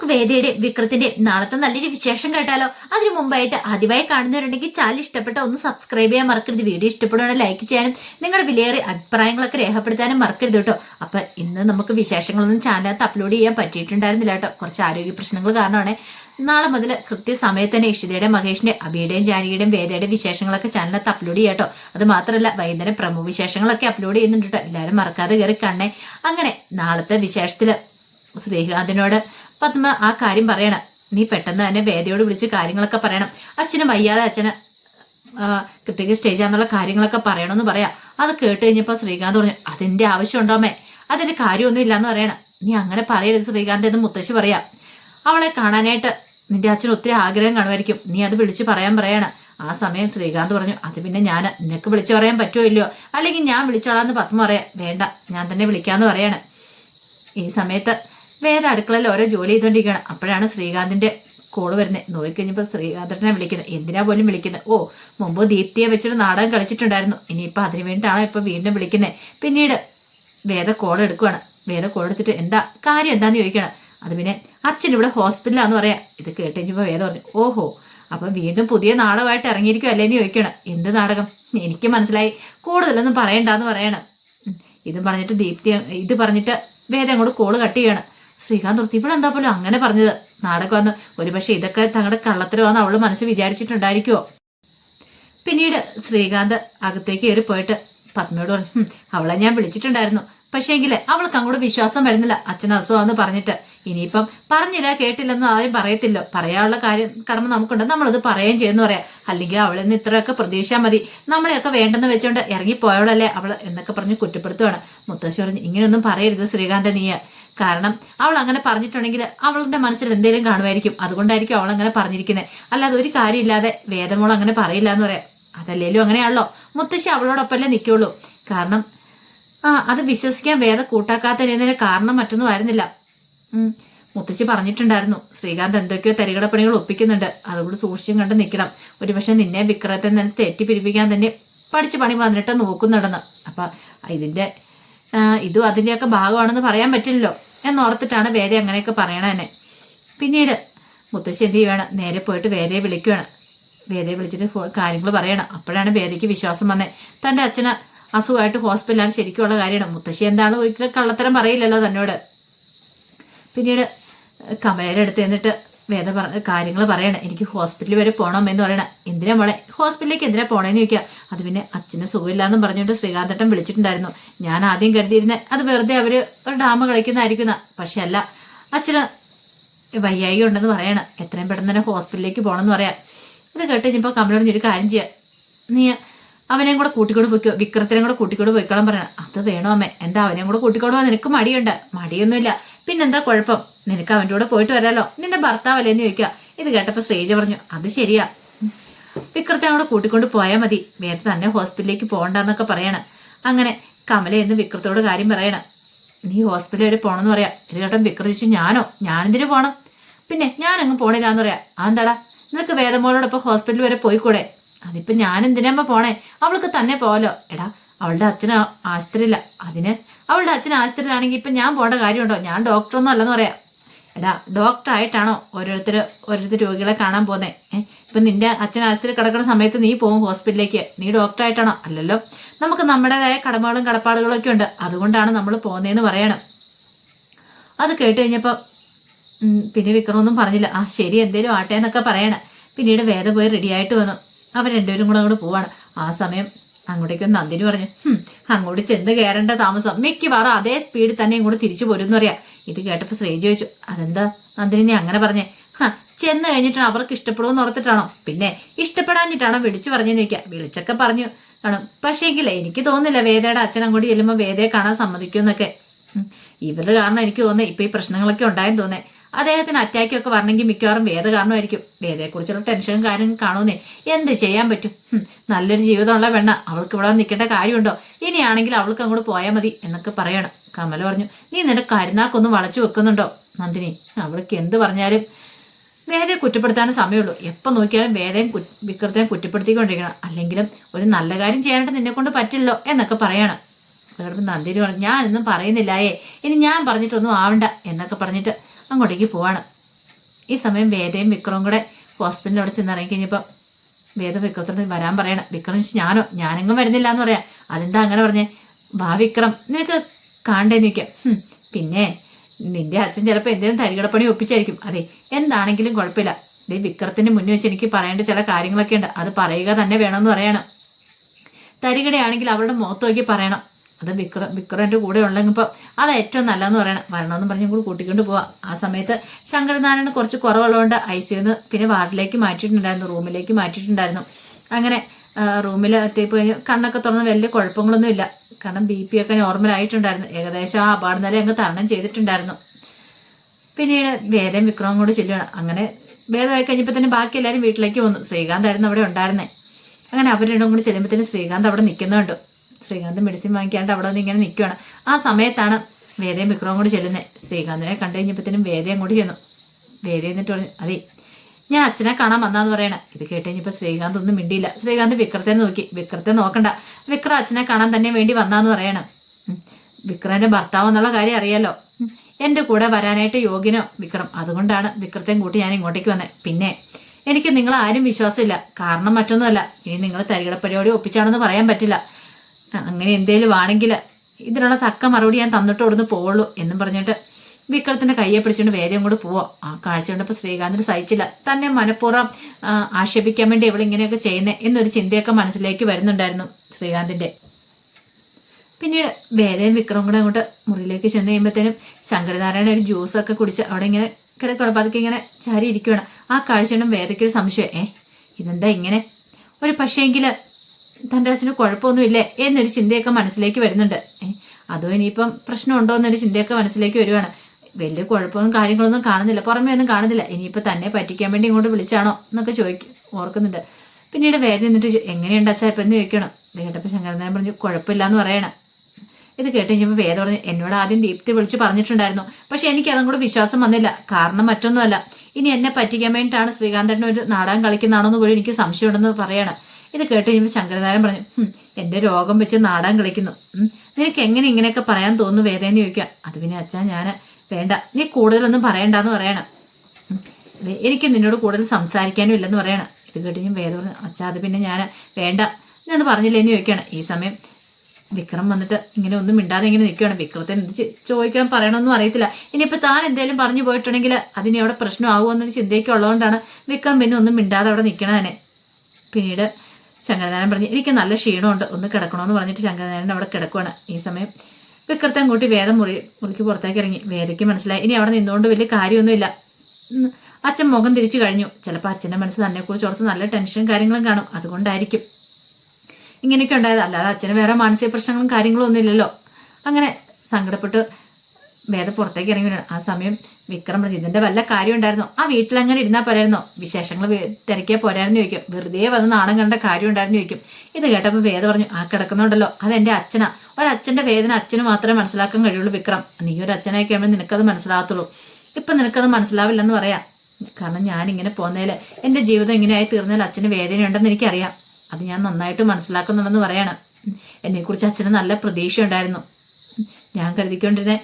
നമുക്ക് വേദയുടെ വിക്രത്തിന്റെ നാളത്തെ നല്ലൊരു വിശേഷം കേട്ടാലോ? അതിനു മുമ്പായിട്ട് ആദ്യമായി കാണുന്നവരുണ്ടെങ്കിൽ ചാനൽ ഇഷ്ടപ്പെട്ട ഒന്ന് സബ്സ്ക്രൈബ് ചെയ്യാൻ മറക്കരുത്. വീഡിയോ ഇഷ്ടപ്പെടുവാണെങ്കിൽ ലൈക്ക് ചെയ്യാനും നിങ്ങളുടെ വിലയേറിയ അഭിപ്രായങ്ങളൊക്കെ രേഖപ്പെടുത്താനും മറക്കരുത് കേട്ടോ. അപ്പൊ ഇന്ന് നമുക്ക് വിശേഷങ്ങളൊന്നും ചാനലകത്ത് അപ്ലോഡ് ചെയ്യാൻ പറ്റിയിട്ടുണ്ടായിരുന്നില്ല കേട്ടോ. കുറച്ച് ആരോഗ്യ പ്രശ്നങ്ങൾ കാരണമാണ്. നാളെ മുതൽ കൃത്യസമയത്ത് തന്നെ ഇഷിതയുടെ മഹേഷിന്റെ അബിയുടെയും ജാനകിയുടെയും വേദയുടെ വിശേഷങ്ങളൊക്കെ ചാനലിനകത്ത് അപ്ലോഡ് ചെയ്യാം കേട്ടോ. അത് മാത്രമല്ല വൈകുന്നേരം പ്രമുഖ വിശേഷങ്ങളൊക്കെ അപ്ലോഡ് ചെയ്യുന്നുണ്ട് കേട്ടോ. എല്ലാവരും മറക്കാതെ കയറി കാണണേ. അങ്ങനെ നാളത്തെ വിശേഷത്തിൽ ശ്രീകാന്തിനോട് പത്മ ആ കാര്യം പറയണം. നീ പെട്ടെന്ന് തന്നെ വേദയോട് വിളിച്ച് കാര്യങ്ങളൊക്കെ പറയണം. അച്ഛനും വയ്യാതെ അച്ഛന് കൃത്യക സ്റ്റേജാന്നുള്ള കാര്യങ്ങളൊക്കെ പറയണമെന്ന് പറയാം. അത് കേട്ട് കഴിഞ്ഞപ്പോൾ ശ്രീകാന്ത് പറഞ്ഞു അതിന്റെ ആവശ്യമുണ്ടോ അമ്മേ? അതിന്റെ കാര്യമൊന്നും ഇല്ലാന്ന് പറയണം. നീ അങ്ങനെ പറയരുത് ശ്രീകാന്ത് എന്ന് മുത്തശ്ശി പറയാം. അവളെ കാണാനായിട്ട് നിന്റെ അച്ഛൻ ഒത്തിരി ആഗ്രഹം കാണുമായിരിക്കും. നീ അത് വിളിച്ച് പറയാൻ പറയാണ്. ആ സമയം ശ്രീകാന്ത് പറഞ്ഞു അത് പിന്നെ ഞാൻ നിനക്ക് വിളിച്ചു പറയാൻ പറ്റുമോ ഇല്ലയോ? അല്ലെങ്കിൽ ഞാൻ വിളിച്ചോളാന്ന് പത്മ പറയാം വേണ്ട ഞാൻ തന്നെ വിളിക്കാന്ന് പറയാണ്. ഈ സമയത്ത് വേദ അടുക്കളയിൽ ഓരോ ജോലി ചെയ്തുകൊണ്ടിരിക്കുകയാണ് അപ്പോഴാണ് ശ്രീകാന്തിന്റെ കോൾ വരുന്നത് നോക്കിക്കഴിഞ്ഞപ്പോൾ ശ്രീകാന്തനെ വിളിക്കുന്നത്. എന്തിനാ പോലും വിളിക്കുന്നത്? ഓ മുമ്പ് ദീപ്തിയെ വെച്ചൊരു നാടകം കളിച്ചിട്ടുണ്ടായിരുന്നു. ഇനിയിപ്പോൾ അതിനു വേണ്ടിയിട്ടാണ് ഇപ്പോൾ വീണ്ടും വിളിക്കുന്നത് പിന്നീട് വേദ കോൾ എടുക്കുവാണ്. വേദ കോൾ എടുത്തിട്ട് എന്താ കാര്യം എന്താന്ന് ചോദിക്കണം അത് പിന്നെ അച്ഛൻ ഇവിടെ ഹോസ്പിറ്റലാന്ന് പറയാം. ഇത് കേട്ട് വേദ പറഞ്ഞു ഓഹോ അപ്പം വീണ്ടും പുതിയ നാടകമായിട്ട് ഇറങ്ങിയിരിക്കും അല്ലേന്ന് ചോദിക്കണം എന്ത് നാടകം? എനിക്ക് മനസ്സിലായി. കൂടുതലൊന്നും പറയണ്ടെന്ന് പറയണം. ഇത് പറഞ്ഞിട്ട് ദീപ്തി ഇത് പറഞ്ഞിട്ട് വേദം അങ്ങോട്ട് കോൾ കട്ട് ചെയ്യണം. ശ്രീകാന്ത് ഇവിടെ എന്താ പോലും അങ്ങനെ പറഞ്ഞത്? നാടകം വന്ന് ഒരുപക്ഷെ ഇതൊക്കെ തങ്ങളുടെ കള്ളത്തരമാണെന്ന് അവൾ മനസ്സ് വിചാരിച്ചിട്ടുണ്ടായിരിക്കുമോ പിന്നീട് ശ്രീകാന്ത് അകത്തേക്ക് കയറി പോയിട്ട് പത്മയോട് പറഞ്ഞു "ഹും, അവളെ ഞാൻ വിളിച്ചിട്ടുണ്ടായിരുന്നു. പക്ഷേങ്കിൽ അവൾക്ക് അങ്ങോട്ട് വിശ്വാസം വരുന്നില്ല. അച്ഛൻ അസുഖമെന്ന് പറഞ്ഞിട്ട്. ഇനിയിപ്പം പറഞ്ഞില്ല കേട്ടില്ലെന്ന് ആരും പറയത്തില്ലോ. പറയാനുള്ള കാര്യം കടമ നമുക്കുണ്ട്. നമ്മളത് പറയുകയും ചെയ്യുന്നു പറയാം. അല്ലെങ്കിൽ അവളിൽ നിന്ന് ഇത്രയൊക്കെ പ്രതീക്ഷാ മതി. നമ്മളെയൊക്കെ വേണ്ടെന്ന് വെച്ചോണ്ട് ഇറങ്ങിപ്പോയവളല്ലേ അവൾ എന്നൊക്കെ പറഞ്ഞ് കുറ്റപ്പെടുത്തുവാണ്. മുത്തശ്ശി പറഞ്ഞു ഇങ്ങനെയൊന്നും പറയരുത് ശ്രീകാന്ത നീ കാരണം അവൾ അങ്ങനെ പറഞ്ഞിട്ടുണ്ടെങ്കിൽ അവളുടെ മനസ്സിൽ എന്തെങ്കിലും കാണുമായിരിക്കും. അതുകൊണ്ടായിരിക്കും അവൾ അങ്ങനെ പറഞ്ഞിരിക്കുന്നത് അല്ലാതെ ഒരു കാര്യമില്ലാതെ വേദമോൾ അങ്ങനെ പറയില്ല എന്ന് പറയാം. അതല്ലേലും അങ്ങനെയാണല്ലോ. മുത്തശ്ശി അവളോടൊപ്പമല്ലേ നിൽക്കുള്ളൂ കാരണം ആ അത് വിശ്വസിക്കാൻ വേദ കൂട്ടാക്കാത്തതിന് കാരണം മറ്റൊന്നും ആയിരുന്നില്ല. മുത്തശ്ശി പറഞ്ഞിട്ടുണ്ടായിരുന്നു. ശ്രീകാന്ത് എന്തൊക്കെയോ തരികട പണികൾ ഒപ്പിക്കുന്നുണ്ട്. അതുകൊണ്ട് സൂക്ഷിച്ചും കണ്ട് നിൽക്കണം ഒരുപക്ഷെ നിന്നെ വിക്രത്തെ തന്നെ തെറ്റിപ്പിരിപ്പിക്കാൻ തന്നെ പഠിച്ച് പണി വന്നിട്ട് നോക്കുന്നുണ്ടെന്ന്. അപ്പൊ ഇതിന്റെ ഇതും അതിന്റെയൊക്കെ ഭാഗമാണെന്ന് പറയാൻ പറ്റില്ലല്ലോ. എന്നോർത്തിട്ടാണ് വേദ അങ്ങനെയൊക്കെ പറയണതന്നെ പിന്നീട് മുത്തശ്ശി എന്ത് ചെയ്യുകയാണ് നേരെ പോയിട്ട് വേദയെ വിളിക്കുകയാണ് വേദയെ വിളിച്ചിട്ട് കാര്യങ്ങൾ പറയണം. അപ്പോഴാണ് വേദയ്ക്ക് വിശ്വാസം വന്നേ. തന്റെ അച്ഛന് അസുഖമായിട്ട് ഹോസ്പിറ്റലാണ് ശരിക്കുള്ള കാര്യമാണ്. മുത്തശ്ശി എന്താണ് ഒരിക്കലും കള്ളത്തരം പറയില്ലല്ലോ തന്നോട്. പിന്നീട് കമലയുടെ അടുത്ത് എന്നിട്ട് വേദ പറഞ്ഞ കാര്യങ്ങൾ പറയണം. എനിക്ക് ഹോസ്പിറ്റലിൽ വരെ പോകണം എന്ന് പറയണം. എന്തിനാ മോളെ? ഹോസ്പിറ്റലിലേക്ക് എന്തിനാ പോണേന്ന് ചോദിക്കുക അത് പിന്നെ അച്ഛന് സുഖമില്ലാന്നും പറഞ്ഞുകൊണ്ട് ശ്രീകാന്തട്ടൻ വിളിച്ചിട്ടുണ്ടായിരുന്നു. ഞാൻ ആദ്യം കരുതിയിരുന്നത് അത് വെറുതെ അവർ ഒരു ഡ്രാമ കളിക്കുന്നതായിരിക്കുന്ന. പക്ഷെ അല്ല അച്ഛന് വയ്യായി ഉണ്ടെന്ന് പറയണം. എത്രയും പെട്ടെന്ന് തന്നെ ഹോസ്പിറ്റലിലേക്ക് പോകണമെന്ന് പറയാം. ഇത് കേട്ട് കഴിഞ്ഞപ്പോൾ കമലോട് ഒരു കാര്യം ചെയ്യാം. നീ അവനെയും കൂടെ കൂട്ടിക്കൊണ്ട് പോയിക്കോ. വിക്രത്തിനെയും കൂടെ കൂട്ടിക്കൊണ്ട് പോയിക്കോളാൻ പറയണം. അത് വേണോ അമ്മ? എന്താ അവനെയും കൂടെ കൂട്ടിക്കൊണ്ട് പോകാൻ നിനക്ക് മടിയുണ്ട്. മടിയൊന്നുമില്ല. പിന്നെന്താ കുഴപ്പം? നിനക്ക് അവന്റെ കൂടെ പോയിട്ട് വരാലോ. നിന്റെ ഭർത്താവല്ലേ എന്ന് ചോദിക്കുക. ഇത് കേട്ടപ്പോൾ ശ്രീജ പറഞ്ഞു അത് ശരിയാ. വിക്രത്തെ അവിടെ കൂട്ടിക്കൊണ്ട് പോയാൽ മതി. വേദ തന്നെ ഹോസ്പിറ്റലിലേക്ക് പോകണ്ടെന്നൊക്കെ പറയണം. അങ്ങനെ കമല എന്ന് വിക്രത്തോട് കാര്യം പറയണം. നീ ഹോസ്പിറ്റലിൽ വരെ പോണെന്ന് പറയാം. ഇത് കേട്ടോ വിക്രതിച്ചു ഞാനോ? ഞാനെന്തിനു പോകണം പിന്നെ ഞാൻ അങ്ങ് പോണില്ലാന്ന് പറയാം. അതെന്താടാ? നിനക്ക് വേദമോളോടൊപ്പം ഹോസ്പിറ്റൽ വരെ പോയിക്കൂടെ? അതിപ്പോ ഞാൻ എന്തിനാമ്മ പോണേ? അവൾക്ക് തന്നെ പോലോ എടാ അവളുടെ അച്ഛന് ആശുപത്രിയില്ല. അതിന് അവളുടെ അച്ഛൻ ആശുപത്രിയിലാണെങ്കിൽ ഇപ്പൊ ഞാൻ പോകേണ്ട കാര്യമുണ്ടോ? ഞാൻ ഡോക്ടറൊന്നും അല്ലെന്ന് പറയാം. എടാ ഡോക്ടർ ആയിട്ടാണോ ഓരോരുത്തർ ഓരോരുത്തർ രോഗികളെ കാണാൻ പോകുന്നത് ഏഹ് ഇപ്പൊ നിന്റെ അച്ഛൻ ആശുപത്രി കിടക്കുന്ന സമയത്ത് നീ പോകും ഹോസ്പിറ്റലിലേക്ക്. നീ ഡോക്ടർ ആയിട്ടാണോ അല്ലല്ലോ. നമുക്ക് നമ്മുടേതായ കടമകളും കടപ്പാടുകളും ഒക്കെ ഉണ്ട്. അതുകൊണ്ടാണ് നമ്മൾ പോകുന്നതെന്ന് പറയണം. അത് കേട്ട് കഴിഞ്ഞപ്പോൾ പിന്നെ വിക്രമൊന്നും പറഞ്ഞില്ല. ആ ശരി എന്തേലും ആട്ടെ എന്നൊക്കെ പിന്നീട് വേദ പോയി റെഡിയായിട്ട് വന്നു. അവർ രണ്ടുപേരും കൂടെ അങ്ങോട്ട് പോവാണ്. ആ സമയം അങ്ങോട്ടേക്ക് നന്ദിനി പറഞ്ഞു അങ്ങോട്ട് ചെന്ന് കയറേണ്ട താമസം. മിക്കവാറും അതേ സ്പീഡിൽ തന്നെ ഇങ്ങോട്ട് തിരിച്ചു പോരുമെന്ന് പറയാ. ഇത് കേട്ടപ്പോൾ ശ്രീജി ചോദിച്ചു അതെന്താ? നന്ദിനി അങ്ങനെ പറഞ്ഞേ ചെന്ന് കഴിഞ്ഞിട്ടാണ് അവർക്ക് ഇഷ്ടപ്പെടുമെന്ന് ഓർത്തിട്ടാണോ? പിന്നെ ഇഷ്ടപ്പെടാഞ്ഞിട്ടാണോ? വിളിച്ചു പറഞ്ഞു ചോദിക്കുക വിളിച്ചൊക്കെ പറഞ്ഞു. കാണും പക്ഷേങ്കിൽ എനിക്ക് തോന്നുന്നില്ല വേദയുടെ അച്ഛൻ അങ്ങോട്ട് ചെല്ലുമ്പോൾ വേദയെ കാണാൻ സമ്മതിക്കുമെന്നൊക്കെ. ഇവരുടെ കാരണം എനിക്ക് തോന്നുന്നത് ഇപ്പൊ ഈ പ്രശ്നങ്ങളൊക്കെ ഉണ്ടായെന്ന് തോന്നേ അദ്ദേഹത്തിന് അറ്റാക്കൊക്കെ വരണമെങ്കിൽ മിക്കവാറും വേദ കാരണമായിരിക്കും വേദയെക്കുറിച്ചുള്ള ടെൻഷനും കാര്യം കാണുന്നേ എന്ത് ചെയ്യാൻ പറ്റും? നല്ലൊരു ജീവിതമുള്ള പെണ്ണ. അവൾക്ക് ഇവിടെ നിൽക്കേണ്ട കാര്യമുണ്ടോ? ഇനിയാണെങ്കിൽ അവൾക്ക് അങ്ങോട്ട് പോയാൽ മതി എന്നൊക്കെ പറയണം. കമല പറഞ്ഞു നീ നിന്റെ കരുനാക്കൊന്ന് വളച്ചു വെക്കുന്നുണ്ടോ? നന്ദിനി അവൾക്ക് എന്ത് പറഞ്ഞാലും വേദയെ കുറ്റപ്പെടുത്താനും സമയമുള്ളൂ. എപ്പോൾ നോക്കിയാലും വേദയും വിക്രത്തെയും കുറ്റപ്പെടുത്തിക്കൊണ്ടിരിക്കണം. അല്ലെങ്കിലും ഒരു നല്ല കാര്യം ചെയ്യാനായിട്ട് നിന്നെ കൊണ്ട് പറ്റില്ലോ എന്നൊക്കെ പറയണം. അതുകൊണ്ട് നന്ദിനി പറഞ്ഞു ഞാനൊന്നും പറയുന്നില്ലായേ ഇനി ഞാൻ പറഞ്ഞിട്ടൊന്നും ആവണ്ട എന്നൊക്കെ പറഞ്ഞിട്ട് അങ്ങോട്ടേക്ക് പോവാണ്. ഈ സമയം വേദയും വിക്രവും കൂടെ ഹോസ്പിറ്റലിൽ അവിടെ ചെന്ന് ഇറങ്ങിക്കഴിഞ്ഞപ്പോൾ വേദ വിക്രത്തോട് വരാൻ പറയണം വിക്രം ചോദിച്ചു ഞാനോ? ഞാനെങ്ങും വരുന്നില്ല എന്ന് പറയാം. അതെന്താ അങ്ങനെ പറഞ്ഞേ? വാ വിക്രം നിനക്ക് കാണണ്ടേ നിൽക്കാം പിന്നെ നിന്റെ അച്ഛൻ ചിലപ്പോൾ എന്തെങ്കിലും തരികടപ്പണി ഒപ്പിച്ചായിരിക്കും. അതെ എന്താണെങ്കിലും കുഴപ്പമില്ല. ദേ വിക്രത്തിന് മുന്നിൽ വെച്ച് എനിക്ക് പറയേണ്ട ചില കാര്യങ്ങളൊക്കെ ഉണ്ട്. അത് പറയുക തന്നെ വേണമെന്ന് പറയണം. തരികടയാണെങ്കിൽ അവരുടെ മുഖത്ത് നോക്കി പറയണം. അത് വിക്ര വിക്രന്റെ കൂടെ ഉള്ളെങ്കിൽ ഇപ്പം അത് ഏറ്റവും നല്ലതെന്ന് പറയണം. വരണമെന്ന് പറഞ്ഞ് കൂടി കൂട്ടിക്കൊണ്ട് പോവാം. ആ സമയത്ത് ശങ്കരനാരായണ കുറച്ച് കുറവുള്ളതുകൊണ്ട് ഐ സിന്ന് പിന്നെ വാർഡിലേക്ക് മാറ്റിയിട്ടുണ്ടായിരുന്നു റൂമിലേക്ക് മാറ്റിയിട്ടുണ്ടായിരുന്നു. അങ്ങനെ റൂമിൽ എത്തിയപ്പോൾ കണ്ണൊക്കെ തുറന്ന് വലിയ കുഴപ്പങ്ങളൊന്നും ഇല്ല. കാരണം ബി പി ഒക്കെ നോർമൽ ആയിട്ടുണ്ടായിരുന്നു. ഏകദേശം ആ അപാട് നില അങ്ങ് തരണം ചെയ്തിട്ടുണ്ടായിരുന്നു. പിന്നീട് വേദം വിക്രമം കൂടി ചെല്ലുകയാണ് അങ്ങനെ വേദമായി കഴിഞ്ഞപ്പോൾ തന്നെ ബാക്കി എല്ലാവരും വീട്ടിലേക്ക് വന്നു. ശ്രീകാന്ത് ആയിരുന്നു അവിടെ ഉണ്ടായിരുന്നേ. അങ്ങനെ അവർ രണ്ടും കൂടി തന്നെ ശ്രീകാന്ത് അവിടെ നിൽക്കുന്നുണ്ട്. ശ്രീകാന്ത് മെഡിസിൻ വാങ്ങിക്കാണ്ട് അവിടെ വന്ന് ഇങ്ങനെ നിൽക്കുകയാണ് ആ സമയത്താണ് വേദയും വിക്രമം കൂടി ചെല്ലുന്നത് ശ്രീകാന്തിനെ കണ്ടു കഴിഞ്ഞപ്പോഴത്തേനും വേദയും കൂടി ചെന്നു. വേദ എന്നിട്ട് പറഞ്ഞു അതെ ഞാൻ അച്ഛനെ കാണാൻ വന്നാന്ന് പറയണ. ഇത് കേട്ട് കഴിഞ്ഞപ്പോൾ ശ്രീകാന്ത് ഒന്നും മിണ്ടിയില്ല. ശ്രീകാന്ത് വിക്രത്തെ നോക്കി. വിക്രത്തെ നോക്കണ്ട. വിക്രം അച്ഛനെ കാണാൻ തന്നെ വേണ്ടി വന്നാന്ന് പറയണം. വിക്രന്റെ ഭർത്താവ് എന്നുള്ള കാര്യം അറിയാലോ. എന്റെ കൂടെ വരാനായിട്ട് യോഗ്യനോ വിക്രം. അതുകൊണ്ടാണ് വിക്രത്തെയും കൂട്ടി ഞാൻ ഇങ്ങോട്ടേക്ക് വന്നത് പിന്നെ എനിക്ക് നിങ്ങൾ ആരും വിശ്വാസമില്ല. കാരണം മറ്റൊന്നുമല്ല. ഇനി നിങ്ങൾ തരികിട പരിപാടി ഒപ്പിച്ചാണെന്ന് പറയാൻ പറ്റില്ല. അങ്ങനെ എന്തേലും ആണെങ്കിൽ ഇതിനുള്ള തക്ക മറുപടി ഞാൻ തന്നിട്ട് ഇവിടുന്ന് പോവുള്ളൂ എന്നും പറഞ്ഞിട്ട് വിക്രത്തിന്റെ കയ്യെ പിടിച്ചുകൊണ്ട് വേദം കൂടെ പോവാ. ആ കാഴ്ച കണ്ടപ്പോൾ ശ്രീകാന്തിന് സഹിച്ചില്ല. തന്നെ മനഃപൂർവം ആക്ഷേപിക്കാൻ വേണ്ടി ഇവൾ ഇങ്ങനെയൊക്കെ ചെയ്യുന്നേ എന്നൊരു ചിന്തയൊക്കെ മനസ്സിലേക്ക് വരുന്നുണ്ടായിരുന്നു ശ്രീകാന്തിന്റെ. പിന്നീട് വേദയും വിക്രവും കൂടെ അങ്ങോട്ട് മുറിയിലേക്ക് ചെന്ന് കഴിയുമ്പോഴത്തേനും ശങ്കരനാരായണ ഒരു ജ്യൂസൊക്കെ കുടിച്ച് അവിടെ ഇങ്ങനെ കിടക്കണം പതുക്കെ ഇങ്ങനെ ചാരി ഇരിക്കുകയാണ് ആ കാഴ്ച കണ്ടും വേദയ്ക്കൊരു സംശയം. ഏ ഇതെന്താ ഇങ്ങനെ? ഒരു പക്ഷേങ്കിൽ തന്റെ അച്ഛന് കുഴപ്പമൊന്നുമില്ലേ എന്നൊരു ചിന്തയൊക്കെ മനസ്സിലേക്ക് വരുന്നുണ്ട്. അതോ ഇനിയിപ്പം പ്രശ്നമുണ്ടോ എന്നൊരു ചിന്തയൊക്കെ മനസ്സിലേക്ക് വരുവാണ്. വലിയ കുഴപ്പമൊന്നും കാര്യങ്ങളൊന്നും കാണുന്നില്ല. പുറമേ ഒന്നും കാണുന്നില്ല. ഇനിയിപ്പോൾ തന്നെ പറ്റിക്കാൻ വേണ്ടി ഇങ്ങോട്ട് വിളിച്ചാണോ എന്നൊക്കെ ചോദിക്കും ഓർക്കുന്നുണ്ട്. പിന്നീട് വേദന എന്നിട്ട് ചോ- എങ്ങനെയുണ്ട് അച്ഛാ ഇപ്പം എന്ന് ചോദിക്കണം. ഇത് കേട്ടപ്പോൾ ശങ്കരനാഥൻ പറഞ്ഞു കുഴപ്പമില്ല എന്ന് പറയണം. ഇത് കേട്ട് കഴിഞ്ഞപ്പോൾ വേദ പറഞ്ഞു എന്നോട് ആദ്യം ദീപ്തി വിളിച്ച് പറഞ്ഞിട്ടുണ്ടായിരുന്നു. പക്ഷെ എനിക്ക് അതും കൂടെ വിശ്വാസം വന്നില്ല. കാരണം മറ്റൊന്നുമല്ല. ഇനി എന്നെ പറ്റിക്കാൻ വേണ്ടിയിട്ടാണ് ശ്രീകാന്തേട്ടൻ ഒരു നാടകം കളിക്കുന്നതാണോ എന്ന് പോലും എനിക്ക് സംശയമുണ്ടെന്ന് പറയണം. ഇത് കേട്ട് കഴിയുമ്പോൾ ശങ്കരനാരൻ പറഞ്ഞു എന്റെ രോഗം വെച്ച് നാടാൻ കളിക്കുന്നു. നിനക്ക് എങ്ങനെ ഇങ്ങനെയൊക്കെ പറയാൻ തോന്നുന്നു വേദന ചോദിക്കുക. അത് പിന്നെ അച്ഛാ ഞാൻ വേണ്ട. നീ കൂടുതലൊന്നും പറയണ്ടെന്ന് പറയണം. എനിക്ക് നിന്നോട് കൂടുതൽ സംസാരിക്കാനും ഇല്ലെന്ന് പറയണം. ഇത് കേട്ട് ഞാൻ വേദ പറഞ്ഞു അച്ഛാ അത് പിന്നെ ഞാൻ വേണ്ട. ഞാനത് പറഞ്ഞില്ലേ എന്ന് ചോദിക്കുകയാണ്. ഈ സമയം വിക്രം വന്നിട്ട് ഇങ്ങനെ ഒന്നും മിണ്ടാതെ ഇങ്ങനെ നിൽക്കുകയാണ്. വിക്രത്തിന് എന്ത് ചോദിക്കണം പറയണമെന്നും അറിയത്തില്ല. ഇനിയിപ്പോൾ താൻ എന്തെങ്കിലും പറഞ്ഞു പോയിട്ടുണ്ടെങ്കിൽ അതിന് അവിടെ പ്രശ്നമാകുമോ എന്നൊരു ചിന്തയൊക്കെ ഉള്ളതുകൊണ്ടാണ് വിക്രം പിന്നെ ഒന്നും മിണ്ടാതെ അവിടെ നിൽക്കണ തന്നെ പിന്നീട് ശങ്കരനാരായണൻ പറഞ്ഞു എനിക്ക് നല്ല ക്ഷീണമുണ്ട് ഒന്ന് കിടക്കണമെന്ന് പറഞ്ഞിട്ട് ശങ്കരനാരായണൻ അവിടെ കിടക്കുവാണ് ഈ സമയം. വിക്രത്തൻ കൂട്ടി വേദം മുറി മുറിക്ക് പുറത്തേക്ക് ഇറങ്ങി. വേദയ്ക്ക് മനസ്സിലായി ഇനി അവിടെ നിന്നുകൊണ്ട് വലിയ കാര്യമൊന്നുമില്ല. അച്ഛൻ മുഖം തിരിച്ചു കഴിഞ്ഞു. ചിലപ്പോൾ അച്ഛന്റെ മനസ്സ് തന്നെക്കുറിച്ച് ഓർത്ത് നല്ല ടെൻഷനും കാര്യങ്ങളും കാണും. അതുകൊണ്ടായിരിക്കും. ഇങ്ങനെയൊക്കെ ഉണ്ടായത്. അല്ലാതെ അച്ഛന് വേറെ മാനസിക പ്രശ്നങ്ങളും കാര്യങ്ങളും ഒന്നും ഇല്ലല്ലോ അങ്ങനെ സങ്കടപ്പെട്ട് വേദ പുറത്തേക്ക് ഇറങ്ങി ആ സമയം വിക്രം പറഞ്ഞു ഇതിന്റെ വല്ല കാര്യം ഉണ്ടായിരുന്നോ? ആ വീട്ടിൽ അങ്ങനെ ഇരുന്നാൽ പോരായിരുന്നോ? വിശേഷങ്ങൾ തിരക്കിയ പോരായിരുന്നു ചോദിക്കും. വെറുതെ വന്ന് നാണം കണ്ട കാര്യം ഉണ്ടായിരുന്നു ചോദിക്കും. ഇത് കേട്ടപ്പോൾ വേദ പറഞ്ഞു ആ കിടക്കുന്നുണ്ടല്ലോ. അത് എന്റെ അച്ഛനാ. ഒരച്ഛന്റെ വേദന അച്ഛന് മാത്രമേ മനസ്സിലാക്കാൻ കഴിയുള്ളൂ വിക്രം. നീ ഒരു അച്ഛനായി കഴിയുമ്പോൾ നിനക്കത് മനസ്സിലാകത്തുള്ളൂ. ഇപ്പൊ നിനക്കത് മനസ്സിലാവില്ലെന്ന് പറയാം. കാരണം ഞാൻ ഇങ്ങനെ പോന്നേൽ എന്റെ ജീവിതം ഇങ്ങനെയായി തീർന്നാൽ അച്ഛന് വേദനയുണ്ടെന്ന് എനിക്കറിയാം. അത് ഞാൻ നന്നായിട്ട് മനസ്സിലാക്കുന്നുണ്ടെന്ന് പറയണം. എന്നെക്കുറിച്ച് അച്ഛന് നല്ല പ്രതീക്ഷ ഉണ്ടായിരുന്നു ഞാൻ കരുതിക്കൊണ്ടിരുന്നെ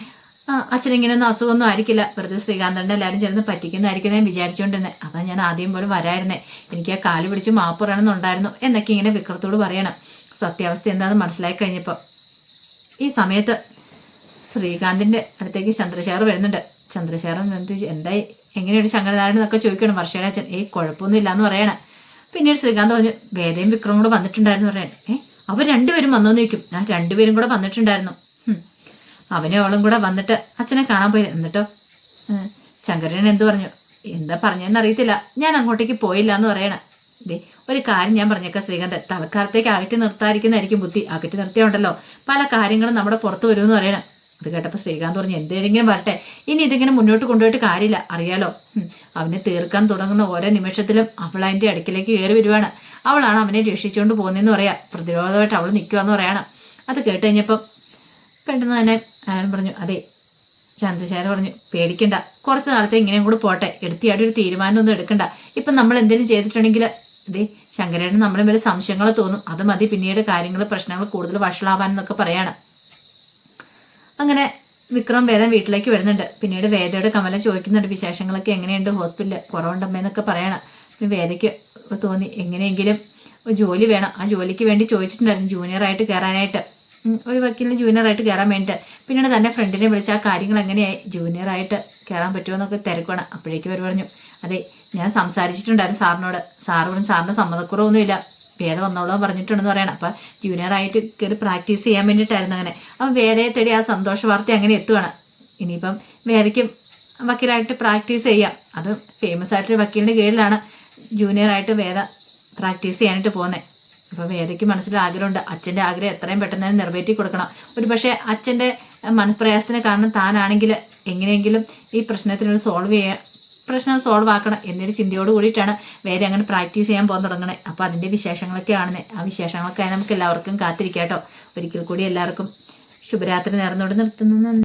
ഇങ്ങനെയൊന്നും അസുഖമൊന്നും ആയിരിക്കില്ല. വെറുതെ ശ്രീകാന്തന്റെ എല്ലാവരും ചേർന്ന് പറ്റിക്കുന്നതായിരിക്കും ഞാൻ വിചാരിച്ചുകൊണ്ടിരുന്നത് അതാ ഞാൻ ആദ്യം പോലും വരായിരുന്നേ. എനിക്ക് ആ കാൽ പിടിച്ച് മാപ്പ് പറയണമെന്നുണ്ടായിരുന്നു എന്നൊക്കെ ഇങ്ങനെ വിക്രത്തോട് പറയണം. സത്യാവസ്ഥ എന്താണെന്ന് മനസ്സിലായി കഴിഞ്ഞപ്പോൾ ഈ സമയത്ത് ശ്രീകാന്തിന്റെ അടുത്തേക്ക് ചന്ദ്രശേഖർ വരുന്നുണ്ട്. എന്നിട്ട് എന്തായി? എങ്ങനെയൊരു ശങ്കരനാരായണൻ എന്നൊക്കെ ചോദിക്കണം വർഷയുടെ അച്ഛൻ. ഏയ് കുഴപ്പമൊന്നും ഇല്ലാന്ന് പറയണം. പിന്നീട് ശ്രീകാന്ത് പറഞ്ഞു വേദയും വിക്രമും കൂടെ വന്നിട്ടുണ്ടായിരുന്നു പറയണേ. ഏഹ് അവർ രണ്ടുപേരും വന്നോന്ന് ചോദിക്കും. ആ രണ്ടുപേരും കൂടെ വന്നിട്ടുണ്ടായിരുന്നു. അവനും അവളും കൂടെ വന്നിട്ട് അച്ഛനെ കാണാൻ പോയി. എന്നിട്ടോ? ശങ്കരൻ എന്ത് പറഞ്ഞു? എന്താ പറഞ്ഞതെന്ന് അറിയത്തില്ല. ഞാൻ അങ്ങോട്ടേക്ക് പോയില്ല എന്ന് പറയണ. ദേ ഒരു കാര്യം ഞാൻ പറഞ്ഞേക്കാം ശ്രീകാന്ത്. തൽക്കാലത്തേക്ക് അകറ്റി നിർത്താതിരിക്കുന്നതായിരിക്കും ബുദ്ധി. അകറ്റി നിർത്തിയുണ്ടല്ലോ. പല കാര്യങ്ങളും നമ്മുടെ പുറത്ത് വരുമെന്ന് പറയണം. അത് കേട്ടപ്പോൾ ശ്രീകാന്ത് പറഞ്ഞു എന്തെങ്കിലും വരട്ടെ. ഇനി ഇതിങ്ങനെ മുന്നോട്ട് കൊണ്ടുപോയിട്ട് കാര്യമില്ല. അറിയാലോ? അവനെ തീർക്കാൻ തുടങ്ങുന്ന ഓരോ നിമിഷത്തിലും അവൾ അതിന്റെ അടുക്കിലേക്ക് കയറി വരുവാണ്. അവളാണ് അവനെ രക്ഷിച്ചുകൊണ്ട് പോകുന്നതെന്ന് പറയാം. പ്രതിരോധമായിട്ട് അവൾ നിൽക്കുക എന്ന് പറയണം. അത് കേട്ട് കഴിഞ്ഞപ്പം പെട്ടെന്ന് തന്നെ അയാൾ പറഞ്ഞു അതെ ചന്ദ്രശേഖര പറഞ്ഞു പേടിക്കണ്ട. കുറച്ച് നാളത്തെ ഇങ്ങനെയും കൂടെ പോട്ടെ. എടുത്തിയാടി ഒരു തീരുമാനമൊന്നും എടുക്കണ്ട. ഇപ്പം നമ്മൾ എന്തെങ്കിലും ചെയ്തിട്ടുണ്ടെങ്കിൽ ഇതേ ശങ്കരേട്ടൻ നമ്മളെ മേലെ സംശയങ്ങൾ തോന്നും. അത് മതി പിന്നീട് കാര്യങ്ങൾ പ്രശ്നങ്ങൾ കൂടുതൽ വഷളാവാൻ എന്നൊക്കെ പറയാണ്. അങ്ങനെ വിക്രം വേദം വീട്ടിലേക്ക് വരുന്നുണ്ട്. പിന്നീട് വേദയുടെ കമല ചോദിക്കുന്നുണ്ട് വിശേഷങ്ങളൊക്കെ എങ്ങനെയുണ്ട് ഹോസ്പിറ്റലിൽ? കുറവുണ്ടമ്മേന്നൊക്കെ പറയണം. വേദയ്ക്ക് തോന്നി എങ്ങനെയെങ്കിലും ജോലി വേണം. ആ ജോലിക്ക് വേണ്ടി ചോദിച്ചിട്ടുണ്ടായിരുന്നു ജൂനിയറായിട്ട് കയറാനായിട്ട്. ഒരു വക്കീലിന് ജൂനിയറായിട്ട് കയറാൻ വേണ്ടിയിട്ട് പിന്നീട് തന്നെ ഫ്രണ്ടിനെ വിളിച്ച് ആ കാര്യങ്ങൾ എങ്ങനെയായി? ജൂനിയറായിട്ട് കയറാൻ പറ്റുമോ എന്നൊക്കെ തിരക്കുവാണ്. അപ്പോഴേക്കും അവർ പറഞ്ഞു അതെ ഞാൻ സംസാരിച്ചിട്ടുണ്ടായിരുന്നു സാറിനോട്. സാറിന് സമ്മതക്കുറവൊന്നുമില്ല വേദ വന്നോളാൻ പറഞ്ഞിട്ടുണ്ടെന്ന് പറയണം. അപ്പം ജൂനിയറായിട്ട് കയറി പ്രാക്ടീസ് ചെയ്യാൻ വേണ്ടിയിട്ടായിരുന്നു അങ്ങനെ. അപ്പം വേദയെ തേടി ആ സന്തോഷ വാർത്ത അങ്ങനെ എത്തുവാണ്. ഇനിയിപ്പം വേദയ്ക്ക് വക്കീലായിട്ട് പ്രാക്ടീസ് ചെയ്യാം. അത് ഫേമസ് ആയിട്ടൊരു വക്കീലിന്റെ കീഴിലാണ് ജൂനിയറായിട്ട് വേദ പ്രാക്ടീസ് ചെയ്യാനായിട്ട് പോകുന്നത് അപ്പോൾ വേദയ്ക്ക് മനസ്സിൽ ആഗ്രഹമുണ്ട്. അച്ഛന്റെ ആഗ്രഹം എത്രയും പെട്ടെന്ന് തന്നെ നിറവേറ്റി കൊടുക്കണം. ഒരു പക്ഷേ അച്ഛന്റെ മനഃപ്രയാസത്തിന് കാരണം താനാണെങ്കിൽ എങ്ങനെയെങ്കിലും ഈ പ്രശ്നത്തിനൊരു സോൾവ് ചെയ്യാൻ പ്രശ്നം സോൾവ് ആക്കണം എന്നൊരു ചിന്തയോട് കൂടിയിട്ടാണ് വേദ അങ്ങനെ പ്രാക്ടീസ് ചെയ്യാൻ പോകാൻ തുടങ്ങണേ. അപ്പോൾ അതിന്റെ വിശേഷങ്ങളൊക്കെ ആണെന്ന്. ആ വിശേഷങ്ങളൊക്കെ നമുക്ക് എല്ലാവർക്കും കാത്തിരിക്കാം കേട്ടോ. ഒരിക്കൽ കൂടി എല്ലാവർക്കും ശുഭരാത്രി നേർന്നോട് നിർത്തുന്നു.